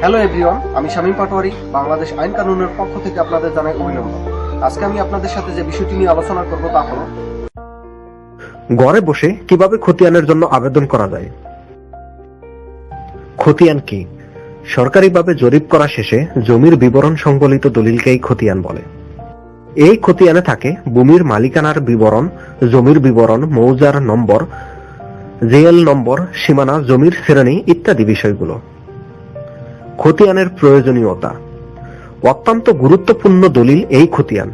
Hello everyone আমি শামীম পাটোয়ারি, বাংলাদেশ আইন কানুনের পক্ষ থেকে আপনাদের জানাই অভিনন্দন। আজকে আমি আপনাদের সাথে যে বিষয়টি নিয়ে আলোচনা করব তা হলো, ঘরে বসে কীভাবে খতিয়ানের জন্য আবেদন করা যায়? খতিয়ান কি? সরকারিভাবে জরিপ করা শেষে জমির বিবরণ সংবলিত দলিলকেই খতিয়ান বলে। এই খতিয়ানে থাকে ভূমির মালিকানার বিবরণ, জমির বিবরণ, মৌজার নম্বর জেএল নম্বর, সীমানা, জমির, শ্রেণি ইত্যাদি বিষয়গুলো। খতিয়ানের প্রয়োজনীয়তা। অত্যন্ত গুরুত্বপূর্ণ দলিল এই খতিয়ান।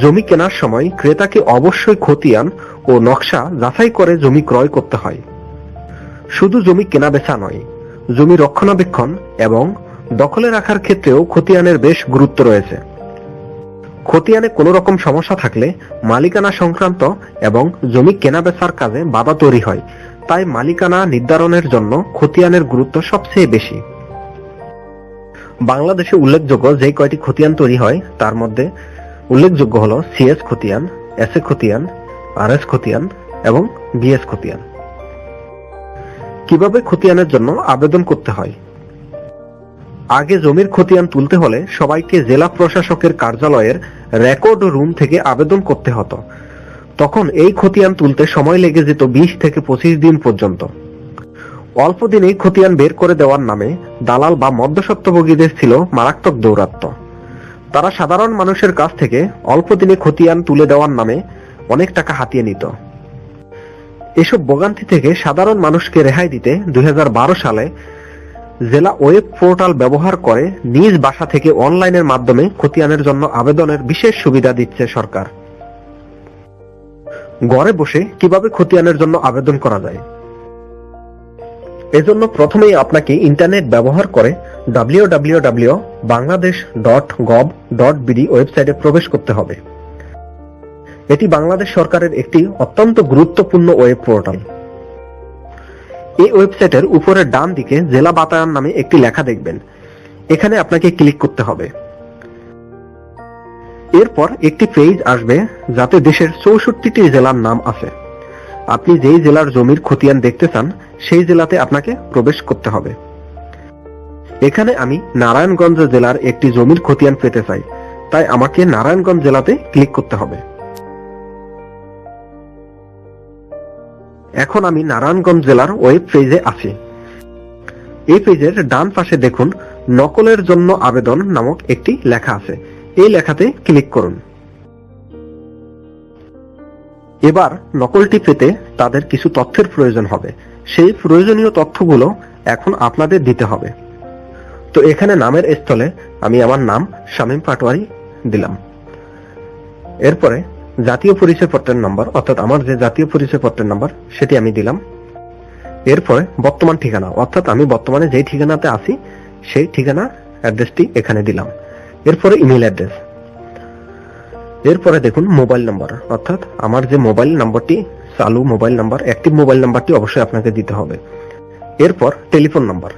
জমি কেনার সময় ক্রেতাকে অবশ্যই খতিয়ান ও নকশা যাচাই করে জমি ক্রয় করতে হয়। শুধু জমি কেনা বেচা নয়, জমি রক্ষণাবেক্ষণ এবং দখলে রাখার ক্ষেত্রেও খতিয়ানের বেশ গুরুত্ব রয়েছে। খতিয়ানে কোনো রকম সমস্যা থাকলে মালিকানা সংক্রান্ত এবং জমি কেনা বেচার কাজে বাধা তৈরি হয়। তাই মালিকানা নির্ধারণের জন্য খতিয়ানের গুরুত্ব সবচেয়ে বেশি। বাংলাদেশে উল্লেখযোগ্য যে কয়টি খতিয়ান তৈরি হয়, তার মধ্যে উল্লেখযোগ্য হল সিএস খতিয়ান এসএ খতিয়ান আরএস খতিয়ান এবং বিএস খতিয়ান। কীভাবে খতিয়ানের জন্য আবেদন করতে হয়? আগে জমির খতিয়ান তুলতে হলে সবাইকে জেলা প্রশাসকের কার্যালয়ের রেকর্ড রুম থেকে আবেদন করতে হতো। তখন এই খতিয়ান তুলতে সময় লেগে যেত বিশ থেকে পঁচিশ দিন পর্যন্ত। অল্প দিনেই খতিয়ান বের করে দেওয়ার নামে দালাল বা মধ্যস্বত্বভোগীদের ছিল মারাত্মক দৌরাত্ম্য তারা সাধারণ মানুষের কাছ থেকে অল্প দিনে খতিয়ান তুলে দেওয়ার নামে অনেক টাকা হাতিয়ে নিত। এসব ভোগান্তি থেকে সাধারণ মানুষকে রেহাই দিতে দুই হাজার বারো সালে জেলা ওয়েব পোর্টাল ব্যবহার করে নিজ বাসা থেকে অনলাইনের মাধ্যমে খতিয়ানের জন্য আবেদনের বিশেষ সুবিধা দিচ্ছে সরকার। ঘরে বসে কীভাবে খতিয়ানের জন্য আবেদন করা যায়? এজন্য প্রথমেই আপনাকে ইন্টারনেট ব্যবহার করে www Bangladesh dot dot BD ওয়েবসাইটে প্রবেশ করতে হবে। এটি বাংলাদেশ সরকারের একটি অত্যন্ত গুরুত্বপূর্ণ ওয়েব পোর্টাল। এই ওয়েবসাইটের উপরের ডান দিকে জেলা বাতায়ন নামে একটি লেখা দেখবেন। এখানে আপনাকে ক্লিক করতে হবে। এরপর একটি পেজ আসবে যাতে দেশের চৌষট্টিটি জেলার নাম আছে। আপনি যেই জেলার জমির খতিয়ান দেখতে চান, সেই জেলাতে আপনাকে প্রবেশ করতে হবে। এখানে আমি নারায়ণগঞ্জ জেলার একটি জমির খতিয়ান পেতে চাই। তাই আমাকে নারায়ণগঞ্জ জেলাতে ক্লিক করতে হবে। এখন আমি নারায়ণগঞ্জ জেলার ওয়েব পেজে আছি। এই পেজের ডান পাশে দেখুন, নকলের জন্য আবেদন নামক একটি লেখা আছে। এই লেখাতে ক্লিক করুন। এবার নকলটি পেতে তাদের কিছু তথ্যের প্রয়োজন হবে। সেই প্রয়োজনীয় তথ্যগুলো এখন আপনাদের দিতে হবে। তো এখানে নামের স্থলে আমি আমার নাম শামীম পাটোয়ারি দিলাম। এরপরে জাতীয় পরিচয়পত্রের নম্বর, অর্থাৎ আমার যে জাতীয় পরিচয়পত্রের নম্বর, সেটি আমি দিলাম। এরপরে বর্তমান ঠিকানা, অর্থাৎ আমি বর্তমানে যেই ঠিকানাতে আছি, সেই ঠিকানা, অ্যাড্রেসটি এখানে দিলাম। এরপরে ইমেল অ্যাড্রেস। এরপরে দেখুন মোবাইল নাম্বার, অর্থাৎ আমার যে মোবাইল নাম্বারটি, চালু মোবাইল নাম্বার, অ্যাক্টিভ মোবাইল নাম্বারটি অবশ্যই আপনাকে দিতে হবে। এরপর টেলিফোন নাম্বার।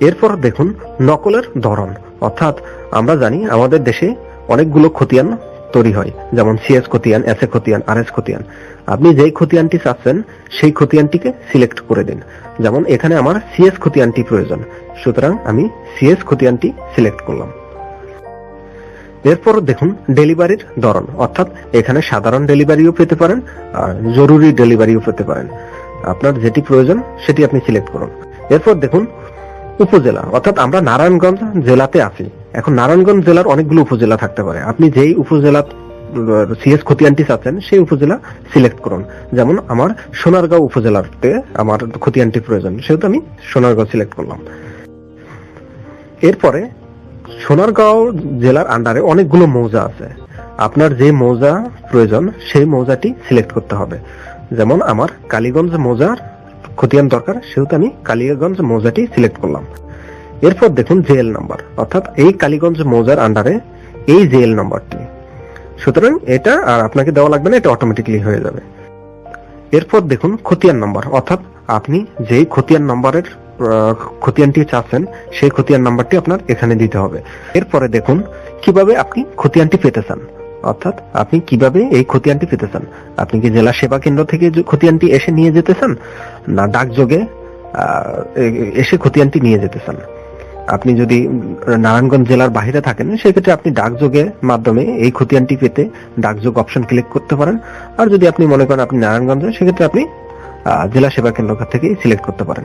এরপর দেখুন নকলের ধরন, অর্থাৎ আমরা জানি আমাদের দেশে অনেকগুলো খতিয়ান তৈরি হয়, যেমন সিএস খতিয়ান এস এ খতিয়ান আর এস খতিয়ান। আপনি যেই খতিয়ানটি চাচ্ছেন, সেই খতিয়ানটিকে সিলেক্ট করে দিন। যেমন এখানে আমার সিএস খতিয়ানটি প্রয়োজন। সুতরাং আমি সিএস খতিয়ানটি সিলেক্ট করলাম। এরপর দেখুন ডেলিভারির ধরন। অর্থাৎ এখানে সাধারণ ডেলিভারিও পেতে পারেন, আর জরুরি ডেলিভারিও পেতে পারেন। আপনার যেটি প্রয়োজন, সেটি আপনি সিলেক্ট করুন। এরপর দেখুন উপজেলা। অর্থাৎ আমরা নারায়ণগঞ্জ জেলাতে আছি। এখন নারায়ণগঞ্জ জেলার অনেকগুলো উপজেলা থাকতে পারে। আপনি যেই উপজেলা সিএস খতিয়ানটি চাচ্ছেন, সেই উপজেলা সিলেক্ট করুন। যেমন আমার সোনারগাঁও উপজেলাতে আমার খতিয়ানটি প্রয়োজন, সেহেতু আমি সোনারগাঁও সিলেক্ট করলাম। এরপরে সোনারগাঁও জেলার আন্ডারে অনেকগুলো মৌজা আছে। আপনার যে মৌজা প্রয়োজন, সেই মৌজাটি সিলেক্ট করতে হবে। যেমন আমার কালীগঞ্জ মৌজার খতিয়ান দরকার, সেহেতু আমি কালীগঞ্জ মৌজাটি সিলেক্ট করলাম। এরপর দেখুন জেএল নাম্বার, অর্থাৎ এই কালীগঞ্জ মৌজার আন্ডারে এই জেএল নাম্বারটি। সুতরাং এটা আর আপনাকে দেওয়া লাগবে না, এটা অটোমেটিকলি হয়ে যাবে। এরপর দেখুন খতিয়ান নাম্বার, অর্থাৎ আপনি যেই খতিয়ান নাম্বারের খতিয়ানটি চাচ্ছেন, সেই খতিয়ান নাম্বারটি আপনার এখানে দিতে হবে। এরপরে দেখুন কীভাবে আপনি খতিয়ানটি পেতে চান, অর্থাৎ আপনি কীভাবে এই খতিয়ানটি পেতে চান। আপনি কি জেলা সেবা কেন্দ্র থেকে খতিয়ানটি এসে নিয়ে যেতে চান, না ডাকযোগে এসে খতিয়ানটি নিয়ে যেতে চান? আপনি যদি নারায়ণগঞ্জ জেলার বাইরে থাকেন, সেক্ষেত্রে আপনি ডাকযোগের মাধ্যমে এই খতিয়ানটি পেতে ডাকযোগ অপশন ক্লিক করতে পারেন। আর যদি আপনি মনে করেন আপনি নারায়ণগঞ্জে, সেক্ষেত্রে আপনি জেলা সেবা কেন্দ্র থেকে সিলেক্ট করতে পারেন।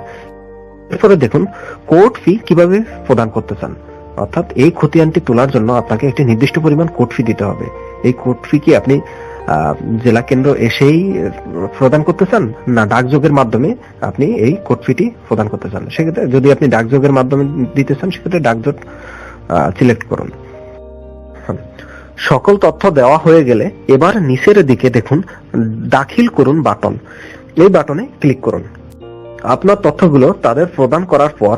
এরপরে দেখুন কোর্ট ফি কীভাবে প্রদান করতে চান। অর্থাৎ এই খতিয়ানটি তোলার জন্য আপনাকে একটি নির্দিষ্ট পরিমাণ কোর্ট ফি দিতে হবে। এই কোর্ট ফি কি আপনি জেলা কেন্দ্র এসেই প্রদান করতে চান? না, ডাকযোগের মাধ্যমে আপনি এই কোর্ট ফিটি প্রদান করতে চান। সেক্ষেত্রে যদি আপনি ডাকযোগের মাধ্যমে দিতে চান, সেক্ষেত্রে ডাকযোগ সিলেক্ট করুন। সকল তথ্য দেওয়া হয়ে গেলে এবার নিচের দিকে দেখুন, দাখিল করুন বাটন। এই বাটনে ক্লিক করুন। আপনার তথ্যগুলো তাদের প্রদান করার পর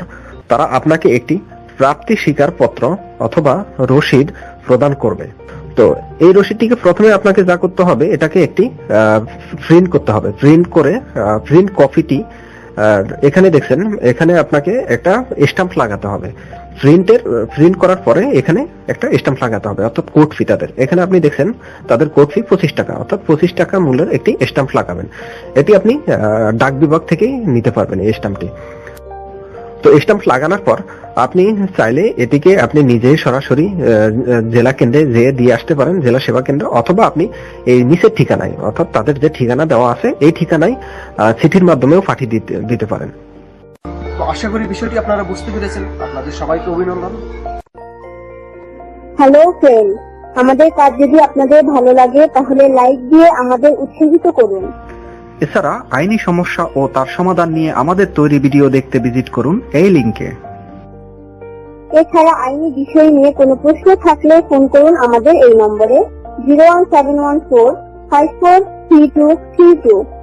তারা আপনাকে একটি প্রাপ্তি স্বীকার পত্র অথবা রসিদ প্রদান করবে। তো এই রসিদটিকে প্রথমে আপনাকে যা করতে হবে, এটাকে একটি প্রিন্ট করতে হবে। প্রিন্ট করে প্রিন্ট কপিটি এখানে দেখছেন, এখানে আপনাকে একটা স্টাম্প লাগাতে হবে। প্রিন্টের প্রিন্ট করার পরে এখানে একটা স্টাম্প লাগাতে হবে, অর্থাৎ কোড ফি তাদের। এখানে আপনি দেখছেন, তাদের কোড ফি পঁচিশ টাকা, অর্থাৎ পঁচিশ টাকা মূল্যের একটি স্টাম্প লাগাবেন। এটি আপনি ডাক বিভাগ থেকেই নিতে পারবেন এই স্টাম্পটি তো স্টাম্প লাগানোর পর আপনি চাইলে এটিকে আপনি নিজেই সরাসরি জেলা কেন্দ্রে যেয়ে দিয়ে আসতে পারেন জেলা সেবা কেন্দ্র অথবা আপনি এই নিচের ঠিকানায় অর্থাৎ তাদের যে ঠিকানা দেওয়া আছে এই ঠিকানায় চিঠির মাধ্যমেও পাঠিয়ে দিতে দিতে পারেন। আশা করি বিষয়টি আপনারা বুঝতে পেরেছেন। আপনাদের সবাইকে অভিনন্দন। হ্যালো ফ্রেন্ড আমাদের কাজ যদি আপনাদের ভালো লাগে তাহলে লাইক দিয়ে আমাদের উৎসাহিত করুন। এছাড়া আইনি সমস্যা ও তার সমাধান নিয়ে আমাদের তৈরি ভিডিও দেখতে ভিজিট করুন এই লিঙ্কে এছাড়া আইনি বিষয় নিয়ে কোনো প্রশ্ন থাকলে ফোন করুন আমাদের এই নম্বরে zero one seven one four five four three two three two.